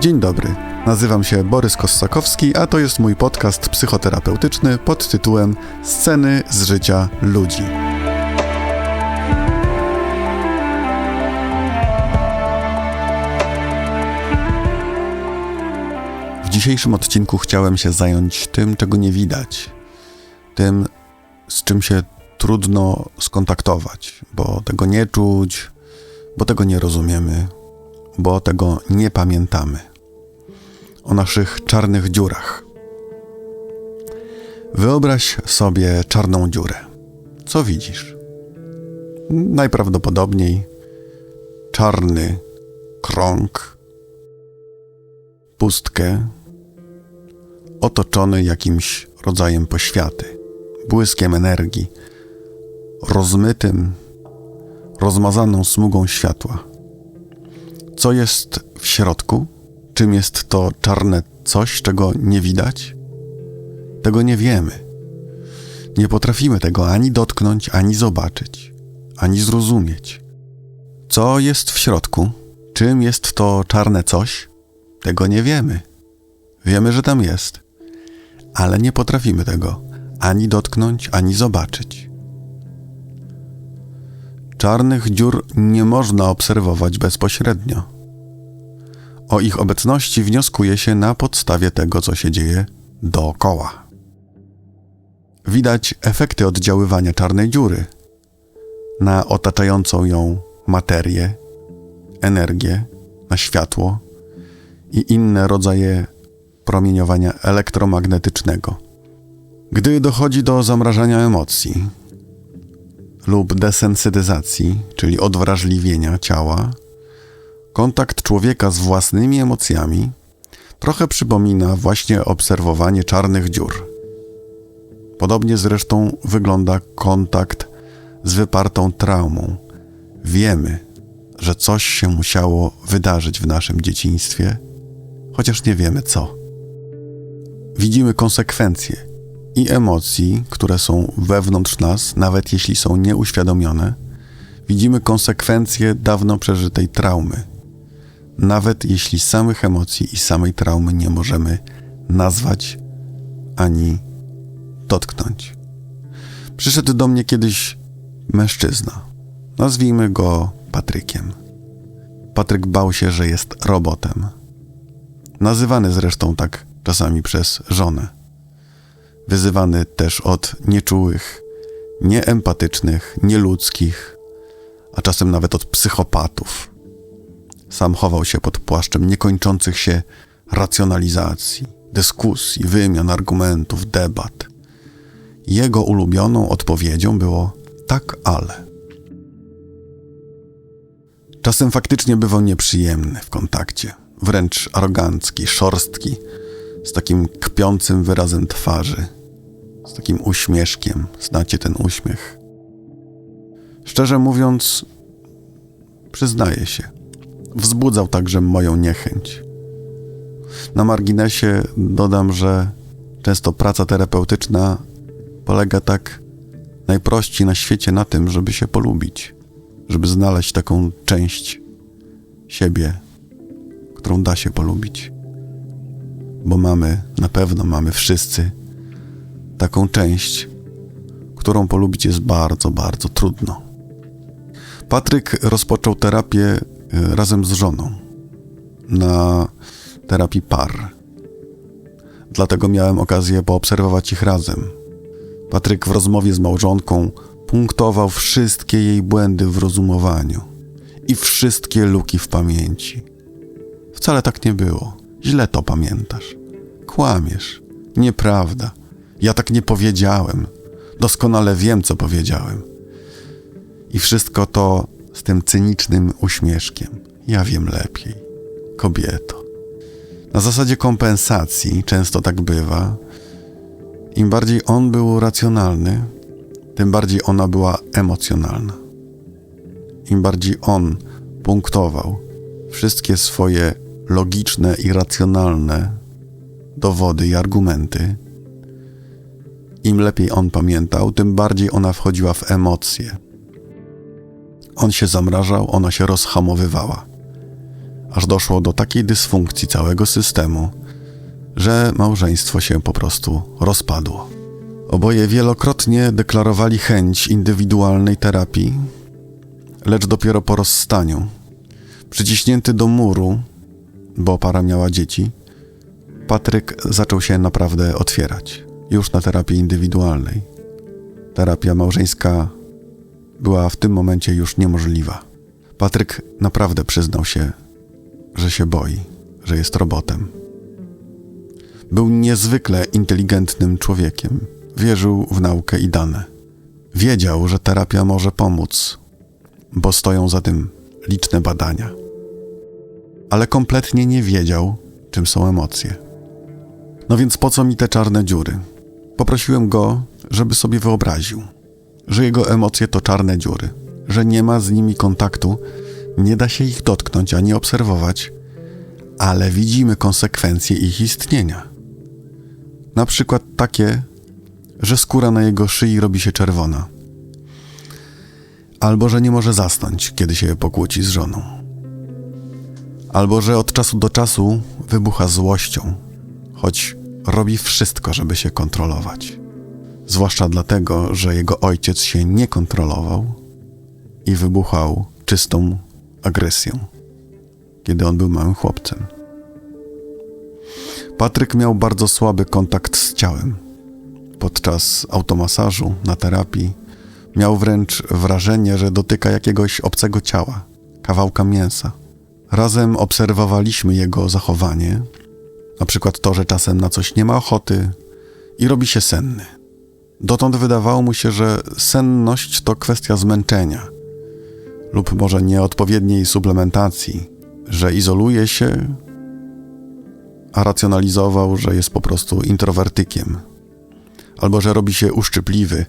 Dzień dobry. Nazywam się Borys Kossakowski, a to jest mój podcast psychoterapeutyczny pod tytułem Sceny z życia ludzi. W dzisiejszym odcinku chciałem się zająć tym, czego nie widać, tym, z czym się trudno skontaktować, bo tego nie czuć, bo tego nie rozumiemy, bo tego nie pamiętamy. O naszych czarnych dziurach. Wyobraź sobie czarną dziurę. Co widzisz? Najprawdopodobniej czarny krąg, pustkę, otoczony jakimś rodzajem poświaty, błyskiem energii, rozmytym, rozmazaną smugą światła. Co jest w środku? Czym jest to czarne coś, czego nie widać? Tego nie wiemy. Nie potrafimy tego ani dotknąć, ani zobaczyć, ani zrozumieć. Co jest w środku? Czym jest to czarne coś? Tego nie wiemy. Wiemy, że tam jest, ale nie potrafimy tego ani dotknąć, ani zobaczyć. Czarnych dziur nie można obserwować bezpośrednio. O ich obecności wnioskuje się na podstawie tego, co się dzieje dookoła. Widać efekty oddziaływania czarnej dziury na otaczającą ją materię, energię, na światło i inne rodzaje promieniowania elektromagnetycznego. Gdy dochodzi do zamrażania emocji lub desensytyzacji, czyli odwrażliwienia ciała, kontakt człowieka z własnymi emocjami trochę przypomina właśnie obserwowanie czarnych dziur. Podobnie zresztą wygląda kontakt z wypartą traumą. Wiemy, że coś się musiało wydarzyć w naszym dzieciństwie, chociaż nie wiemy co. Widzimy konsekwencje i emocji, które są wewnątrz nas, nawet jeśli są nieuświadomione. Widzimy konsekwencje dawno przeżytej traumy, nawet jeśli samych emocji i samej traumy nie możemy nazwać ani dotknąć. Przyszedł do mnie kiedyś mężczyzna. Nazwijmy go Patrykiem. Patryk bał się, że jest robotem. Nazywany zresztą tak czasami przez żonę. Wyzywany też od nieczułych, nieempatycznych, nieludzkich, a czasem nawet od psychopatów. Sam chował się pod płaszczem niekończących się racjonalizacji, dyskusji, wymian argumentów, debat. Jego ulubioną odpowiedzią było tak, ale. Czasem faktycznie bywał nieprzyjemny w kontakcie, wręcz arogancki, szorstki, z takim kpiącym wyrazem twarzy, z takim uśmieszkiem. Znacie ten uśmiech? Szczerze mówiąc, przyznaję się, wzbudzał także moją niechęć. Na marginesie dodam, że często praca terapeutyczna polega tak najprościej na świecie na tym, żeby się polubić, żeby znaleźć taką część siebie, którą da się polubić. Bo mamy, na pewno mamy wszyscy taką część, którą polubić jest bardzo, bardzo trudno. Patryk rozpoczął terapię razem z żoną na terapii par. Dlatego miałem okazję poobserwować ich razem. Patryk w rozmowie z małżonką punktował wszystkie jej błędy w rozumowaniu i wszystkie luki w pamięci. Wcale tak nie było. Źle to pamiętasz. Kłamiesz. Nieprawda. Ja tak nie powiedziałem. Doskonale wiem, co powiedziałem. I wszystko to z tym cynicznym uśmieszkiem. Ja wiem lepiej. Kobieto. Na zasadzie kompensacji często tak bywa. Im bardziej on był racjonalny, tym bardziej ona była emocjonalna. Im bardziej on punktował wszystkie swoje logiczne i racjonalne dowody i argumenty, im lepiej on pamiętał, tym bardziej ona wchodziła w emocje. On się zamrażał, ona się rozhamowywała. aż doszło do takiej dysfunkcji całego systemu, że małżeństwo się po prostu rozpadło. Oboje wielokrotnie deklarowali chęć indywidualnej terapii, lecz dopiero po rozstaniu, przyciśnięty do muru, bo para miała dzieci, Patryk zaczął się naprawdę otwierać, już na terapii indywidualnej. Terapia małżeńska była w tym momencie już niemożliwa. Patryk naprawdę przyznał się, że się boi, że jest robotem. Był niezwykle inteligentnym człowiekiem. Wierzył w naukę i dane. Wiedział, że terapia może pomóc, bo stoją za tym liczne badania. Ale kompletnie nie wiedział, czym są emocje. No więc po co mi te czarne dziury? Poprosiłem go, żeby sobie wyobraził, że jego emocje to czarne dziury, że nie ma z nimi kontaktu, nie da się ich dotknąć ani obserwować, ale widzimy konsekwencje ich istnienia. Na przykład takie, że skóra na jego szyi robi się czerwona, albo że nie może zasnąć, kiedy się pokłóci z żoną, albo że od czasu do czasu wybucha złością, choć robi wszystko, żeby się kontrolować. Zwłaszcza dlatego, że jego ojciec się nie kontrolował i wybuchał czystą agresją, kiedy on był małym chłopcem. Patryk miał bardzo słaby kontakt z ciałem. Podczas automasażu na terapii miał wręcz wrażenie, że dotyka jakiegoś obcego ciała, kawałka mięsa. Razem obserwowaliśmy jego zachowanie, na przykład to, że czasem na coś nie ma ochoty i robi się senny. Dotąd wydawało mu się, że senność to kwestia zmęczenia lub może nieodpowiedniej suplementacji, że izoluje się, a racjonalizował, że jest po prostu introwertykiem, albo że robi się uszczypliwy.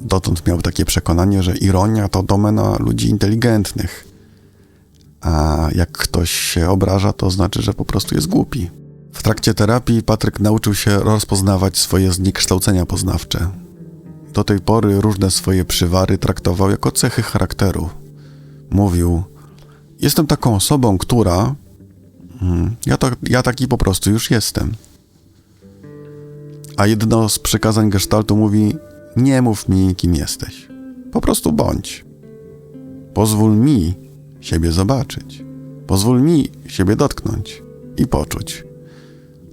Dotąd miał takie przekonanie, że ironia to domena ludzi inteligentnych, a jak ktoś się obraża, to znaczy, że po prostu jest głupi. W trakcie terapii Patryk nauczył się rozpoznawać swoje zniekształcenia poznawcze. Do tej pory różne swoje przywary traktował jako cechy charakteru. Mówił: Jestem taką osobą, która Mhm. Ja, to, ja taki po prostu już jestem. A jedno z przykazań gestaltu mówi: Nie mów mi, kim jesteś. Po prostu bądź. Pozwól mi siebie zobaczyć. Pozwól mi siebie dotknąć i poczuć.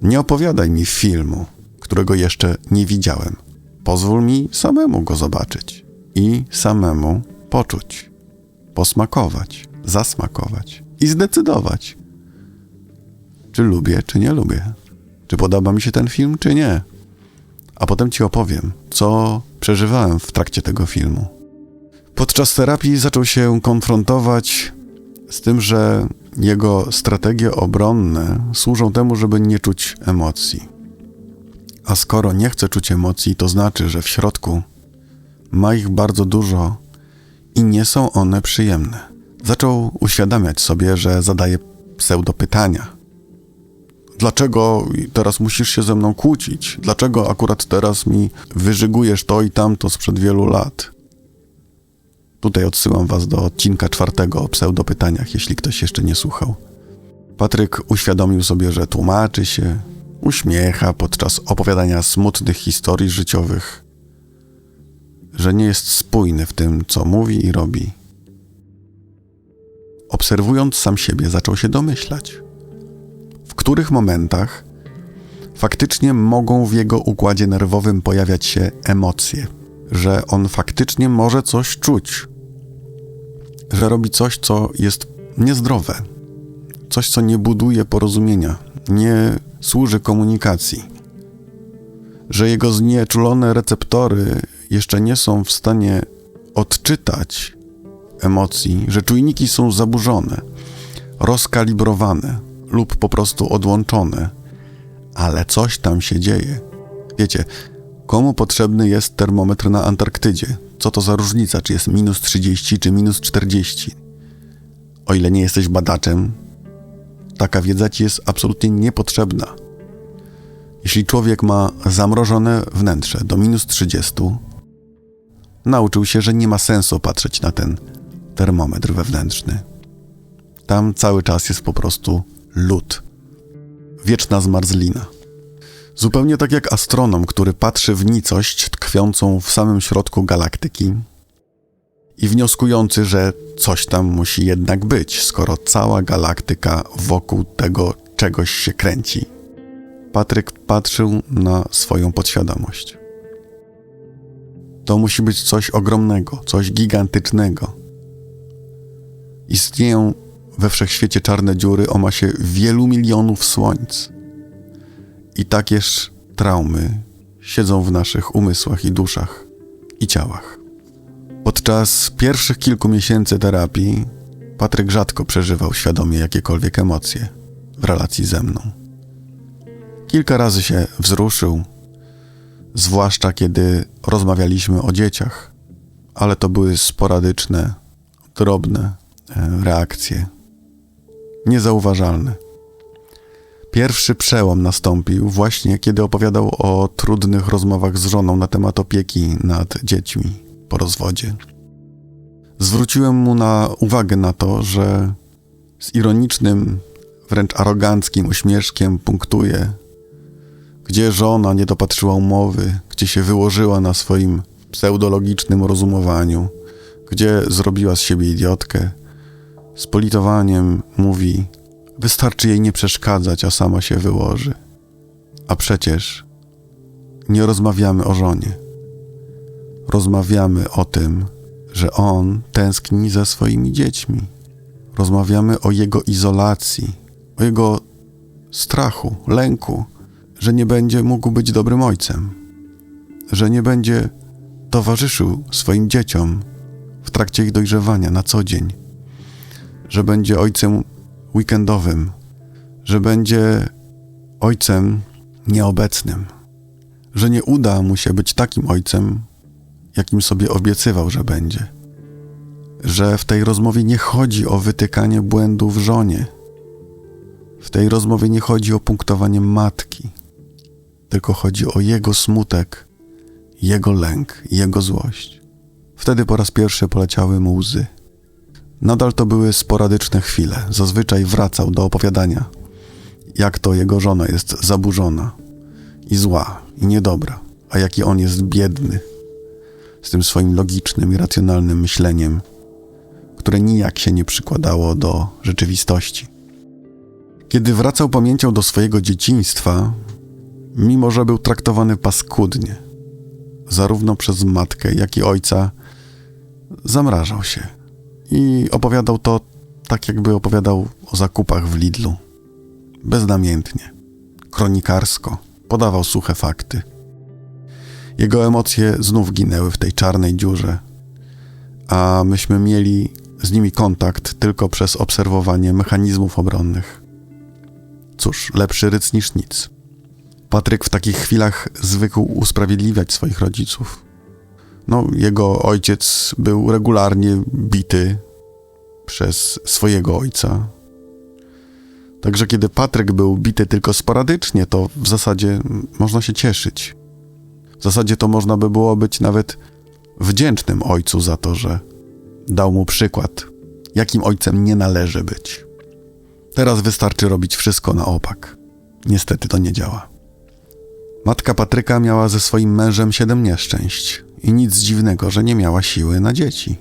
Nie opowiadaj mi filmu, którego jeszcze nie widziałem. Pozwól mi samemu go zobaczyć i samemu poczuć, posmakować, zasmakować i zdecydować, czy lubię, czy nie lubię, czy podoba mi się ten film, czy nie. A potem ci opowiem, co przeżywałem w trakcie tego filmu. Podczas terapii zaczął się konfrontować z tym, że jego strategie obronne służą temu, żeby nie czuć emocji. A skoro nie chce czuć emocji, to znaczy, że w środku ma ich bardzo dużo i nie są one przyjemne. Zaczął uświadamiać sobie, że zadaje pseudopytania dlaczego teraz musisz się ze mną kłócić? Dlaczego akurat teraz mi wyżygujesz to i tamto sprzed wielu lat? Tutaj odsyłam was do odcinka czwartego o pseudopytaniach, jeśli ktoś jeszcze nie słuchał. Patryk uświadomił sobie, że tłumaczy się, uśmiecha podczas opowiadania smutnych historii życiowych, że nie jest spójny w tym, co mówi i robi. Obserwując sam siebie, zaczął się domyślać – w których momentach faktycznie mogą w jego układzie nerwowym pojawiać się emocje, że on faktycznie może coś czuć, że robi coś, co jest niezdrowe, coś, co nie buduje porozumienia, nie służy komunikacji, że jego znieczulone receptory jeszcze nie są w stanie odczytać emocji, że czujniki są zaburzone, rozkalibrowane lub po prostu odłączone, ale coś tam się dzieje. Wiecie, komu potrzebny jest termometr na Antarktydzie? Co to za różnica, czy jest minus 30 czy minus 40? O ile nie jesteś badaczem, taka wiedza ci jest absolutnie niepotrzebna. Jeśli człowiek ma zamrożone wnętrze do minus 30, nauczył się, że nie ma sensu patrzeć na ten termometr wewnętrzny. Tam cały czas jest po prostu lód. Wieczna zmarzlina. Zupełnie tak jak astronom, który patrzy w nicość tkwiącą w samym środku galaktyki i wnioskujący, że coś tam musi jednak być, skoro cała galaktyka wokół tego czegoś się kręci. Patryk patrzył na swoją podświadomość. To musi być coś ogromnego, coś gigantycznego. Istnieją we wszechświecie czarne dziury o masie wielu milionów słońc. I takież traumy siedzą w naszych umysłach i duszach i ciałach. Podczas pierwszych kilku miesięcy terapii Patryk rzadko przeżywał świadomie jakiekolwiek emocje w relacji ze mną. Kilka razy się wzruszył, zwłaszcza kiedy rozmawialiśmy o dzieciach, ale to były sporadyczne, drobne e, reakcje, niezauważalne. Pierwszy przełom nastąpił właśnie, kiedy opowiadał o trudnych rozmowach z żoną na temat opieki nad dziećmi po rozwodzie. Zwróciłem mu na uwagę na to, że z ironicznym, wręcz aroganckim uśmieszkiem punktuje, gdzie żona nie dopatrzyła umowy, gdzie się wyłożyła na swoim pseudologicznym rozumowaniu, gdzie zrobiła z siebie idiotkę. Z politowaniem mówi: Wystarczy jej nie przeszkadzać, a sama się wyłoży. A przecież nie rozmawiamy o żonie. Rozmawiamy o tym, że on tęskni za swoimi dziećmi. Rozmawiamy o jego izolacji, o jego strachu, lęku, że nie będzie mógł być dobrym ojcem, że nie będzie towarzyszył swoim dzieciom w trakcie ich dojrzewania na co dzień, że będzie ojcem weekendowym, że będzie ojcem nieobecnym, że nie uda mu się być takim ojcem, jakim sobie obiecywał, że będzie. Że w tej rozmowie nie chodzi o wytykanie błędów żonie. W tej rozmowie nie chodzi o punktowanie matki, tylko chodzi o jego smutek, jego lęk, jego złość. Wtedy po raz pierwszy poleciały mu łzy. Nadal to były sporadyczne chwile. Zazwyczaj wracał do opowiadania, jak to jego żona jest zaburzona i zła i niedobra, a jaki on jest biedny z tym swoim logicznym i racjonalnym myśleniem, które nijak się nie przykładało do rzeczywistości. Kiedy wracał pamięcią do swojego dzieciństwa, mimo że był traktowany paskudnie, zarówno przez matkę, jak i ojca, zamrażał się i opowiadał to tak, jakby opowiadał o zakupach w Lidlu. Beznamiętnie, kronikarsko, podawał suche fakty. Jego emocje znów ginęły w tej czarnej dziurze, a myśmy mieli z nimi kontakt tylko przez obserwowanie mechanizmów obronnych. Cóż, lepszy ryc niż nic. Patryk w takich chwilach zwykł usprawiedliwiać swoich rodziców. No, jego ojciec był regularnie bity przez swojego ojca. Także kiedy Patryk był bity tylko sporadycznie, to w zasadzie można się cieszyć. W zasadzie to można by było być nawet wdzięcznym ojcu za to, że dał mu przykład, jakim ojcem nie należy być. Teraz wystarczy robić wszystko na opak. Niestety to nie działa. Matka Patryka miała ze swoim mężem siedem nieszczęść i nic dziwnego, że nie miała siły na dzieci.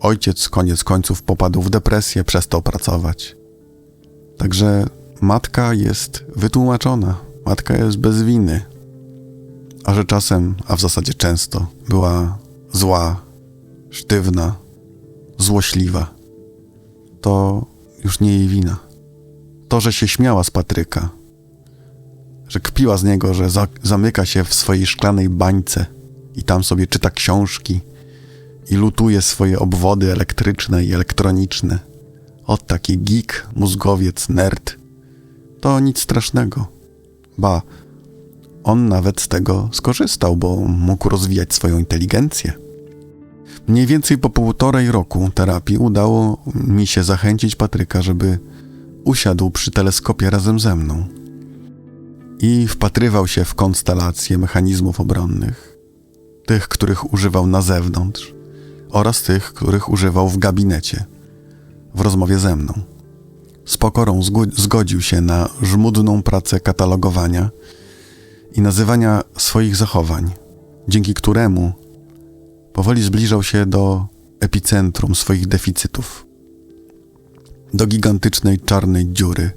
Ojciec koniec końców popadł w depresję, przestał pracować. Także matka jest wytłumaczona, matka jest bez winy, a że czasem, a w zasadzie często, była zła, sztywna, złośliwa, to już nie jej wina. To, że się śmiała z Patryka, że kpiła z niego, że za zamyka się w swojej szklanej bańce i tam sobie czyta książki i lutuje swoje obwody elektryczne i elektroniczne. Od taki geek, mózgowiec, nerd. To nic strasznego. Ba, on nawet z tego skorzystał, bo mógł rozwijać swoją inteligencję. Mniej więcej po półtorej roku terapii udało mi się zachęcić Patryka, żeby usiadł przy teleskopie razem ze mną i wpatrywał się w konstelacje mechanizmów obronnych, tych, których używał na zewnątrz oraz tych, których używał w gabinecie, w rozmowie ze mną. Z pokorą zgodził się na żmudną pracę katalogowania i nazywania swoich zachowań, dzięki któremu powoli zbliżał się do epicentrum swoich deficytów, do gigantycznej czarnej dziury,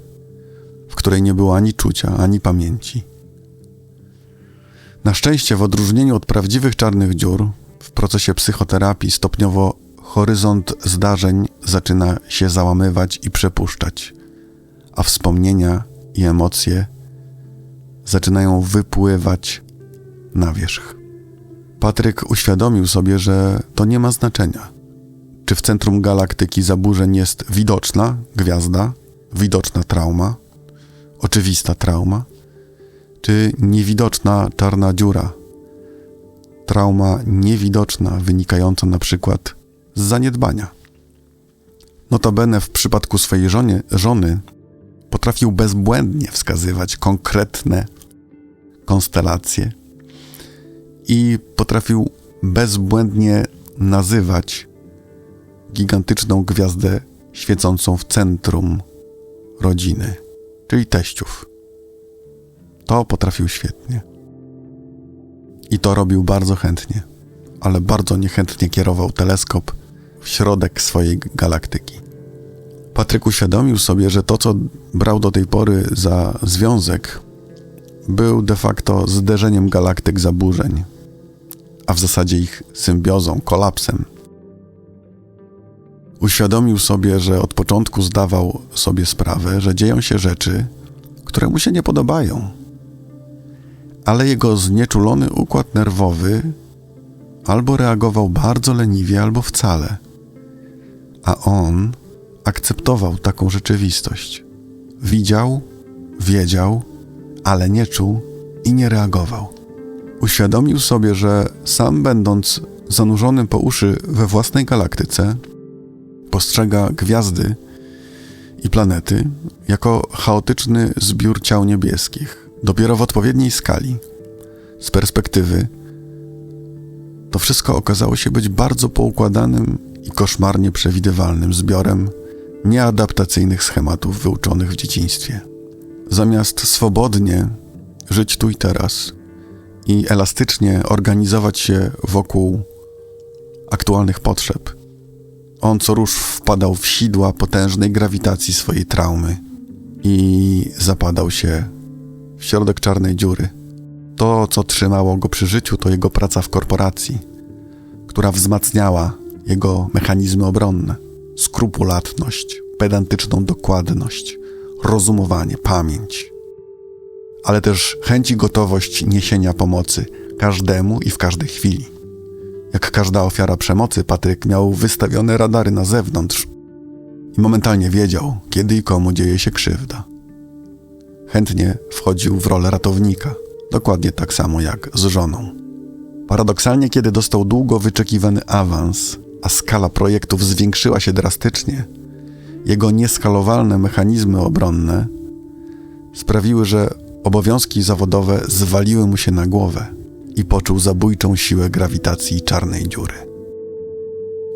w której nie było ani czucia, ani pamięci. Na szczęście, w odróżnieniu od prawdziwych czarnych dziur, w procesie psychoterapii stopniowo horyzont zdarzeń zaczyna się załamywać i przepuszczać, a wspomnienia i emocje zaczynają wypływać na wierzch. Patryk uświadomił sobie, że to nie ma znaczenia. Czy w centrum galaktyki zaburzeń jest widoczna gwiazda, widoczna trauma, oczywista trauma, czy niewidoczna czarna dziura, trauma niewidoczna, wynikająca na przykład z zaniedbania. Notabene w przypadku swojej żonie, żony potrafił bezbłędnie wskazywać konkretne konstelacje i potrafił bezbłędnie nazywać gigantyczną gwiazdę świecącą w centrum rodziny, czyli teściów. To potrafił świetnie. I to robił bardzo chętnie, ale bardzo niechętnie kierował teleskop w środek swojej galaktyki. Patryk uświadomił sobie, że to, co brał do tej pory za związek, był de facto zderzeniem galaktyk zaburzeń, a w zasadzie ich symbiozą, kolapsem. Uświadomił sobie, że od początku zdawał sobie sprawę, że dzieją się rzeczy, które mu się nie podobają. Ale jego znieczulony układ nerwowy albo reagował bardzo leniwie, albo wcale. A on akceptował taką rzeczywistość. Widział, wiedział, ale nie czuł i nie reagował. Uświadomił sobie, że sam będąc zanurzonym po uszy we własnej galaktyce, postrzega gwiazdy i planety jako chaotyczny zbiór ciał niebieskich, dopiero w odpowiedniej skali. Z perspektywy to wszystko okazało się być bardzo poukładanym i koszmarnie przewidywalnym zbiorem nieadaptacyjnych schematów wyuczonych w dzieciństwie. Zamiast swobodnie żyć tu i teraz i elastycznie organizować się wokół aktualnych potrzeb, on co rusz wpadał w sidła potężnej grawitacji swojej traumy i zapadał się w środek czarnej dziury. To, co trzymało go przy życiu, to jego praca w korporacji, która wzmacniała jego mechanizmy obronne, skrupulatność, pedantyczną dokładność, rozumowanie, pamięć, ale też chęć i gotowość niesienia pomocy każdemu i w każdej chwili. Jak każda ofiara przemocy, Patryk miał wystawione radary na zewnątrz i momentalnie wiedział, kiedy i komu dzieje się krzywda. Chętnie wchodził w rolę ratownika, dokładnie tak samo jak z żoną. Paradoksalnie, kiedy dostał długo wyczekiwany awans, a skala projektów zwiększyła się drastycznie, jego nieskalowalne mechanizmy obronne sprawiły, że obowiązki zawodowe zwaliły mu się na głowę i poczuł zabójczą siłę grawitacji czarnej dziury.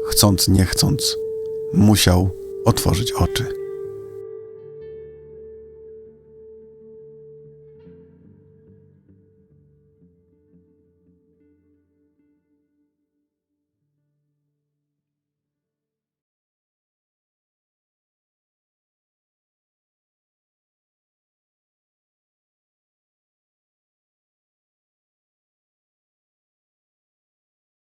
Chcąc, nie chcąc, musiał otworzyć oczy.